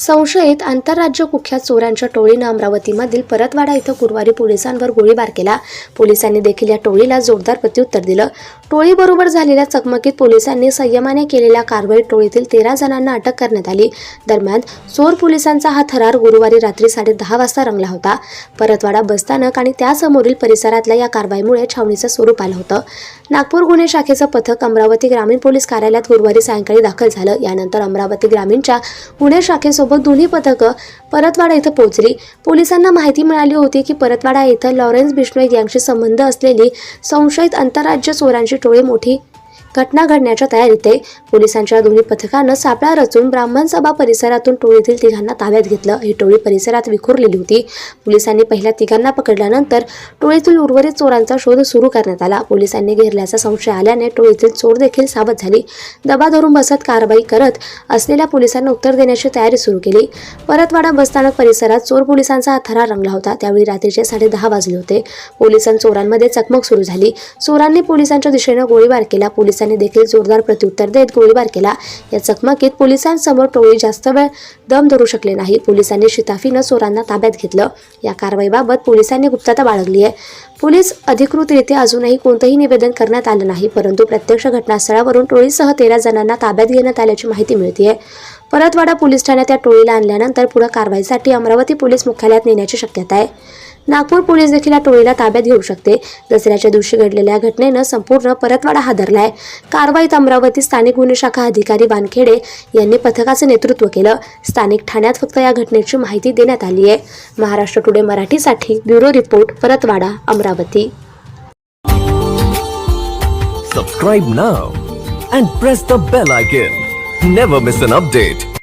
संशयित आंतरराज्य कुख्यात चोरांच्या टोळीनं अमरावतीमधील परतवाडा इथं गुरुवारी पोलिसांवर गोळीबार केला. पोलिसांनी देखील या टोळीला जोरदार प्रत्युत्तर दिलं. टोळीबरोबर झालेल्या चकमकीत पोलिसांनी संयमाने केलेल्या कारवाईत टोळीतील तेरा जणांना अटक करण्यात आली. दरम्यान चोर पोलिसांचा हा थरार गुरुवारी रात्री साडे दहा वाजता रंगला होता. परतवाडा बसस्थानक आणि त्यासमोरील परिसरातल्या या कारवाईमुळे छावणीचं स्वरूप आलं होतं. नागपूर गुन्हे शाखेचं पथक अमरावती ग्रामीण पोलीस कार्यालयात गुरुवारी सायंकाळी दाखल झालं. यानंतर अमरावती ग्रामीणच्या गुन्हे शाखेसोबत दोन्ही पथकं परतवाडा इथं पोहोचली. पोलिसांना माहिती मिळाली होती की परतवाडा इथं लॉरेन्स बिश्नोई यांशी संबंध असलेली संशयित आंतरराज्य चोरांची टोळी मोठी घटना घडण्याच्या तयारीत आहे पोलिसांच्या दोन्ही पथकानं सापळा रचून ब्राह्मण सभा परिसरातून टोळीतील तिघांना ताब्यात घेतलं. ही टोळी परिसरात विखुरलेली होती. पोलिसांनी पहिल्या तिघांना पकडल्यानंतर टोळीतील उर्वरित चोरांचा शोध सुरू करण्यात आला. पोलिसांनी घेरल्याचा संशय आल्याने टोळीतील चोर देखील सावध झाली. दबा धरून बसत कारवाई करत असलेल्या पोलिसांना उत्तर देण्याची तयारी सुरू केली. परतवाडा बसस्थानक परिसरात चोर पोलिसांचा थरार रंगला होता. त्यावेळी रात्रीचे साडे दहा वाजले होते. पोलिसां चोरांमध्ये चकमक सुरू झाली. चोरांनी पोलिसांच्या दिशेनं गोळीबार केला. पोलीस पोलिसांनी देखील जोरदार प्रत्युत्तर देत गोळीबार केला. या चकमकीत पोलिसांसमोर टोळी जास्त वेळ दम धरू शकले नाही. पोलिसांनी शिताफीनं चोरांना ताब्यात घेतलं. या कारवाईबाबत पोलिसांनी गुप्तता बाळगली आहे. पोलीस अधिकृतरित्या अजूनही कोणतंही निवेदन करण्यात आलं नाही परंतु प्रत्यक्ष घटनास्थळावरून टोळीसह तेरा जणांना ताब्यात घेण्यात आल्याची माहिती मिळते परतवाडा पोलीस ठाण्यात या टोळीला आणल्यानंतर पुढे कारवाईसाठी अमरावती पोलीस मुख्यालयात नेण्याची शक्यता आहे. नागपूर पोलीस देखील या टोळीला ताब्यात घेऊ शकते. दसऱ्याच्या दिवशी घडलेल्या घटनेनं संपूर्ण परतवाडा हादरलाय कारवाईत अमरावती स्थानिक गुन्हे शाखा अधिकारी वानखेडे यांनी पथकाचं नेतृत्व केलं. स्थानिक ठाण्यात फक्त या घटनेची माहिती देण्यात आली आहे. महाराष्ट्र टुडे मराठीसाठी bureau report Paratwada Amravati. Subscribe now and press the bell icon. Never miss an update.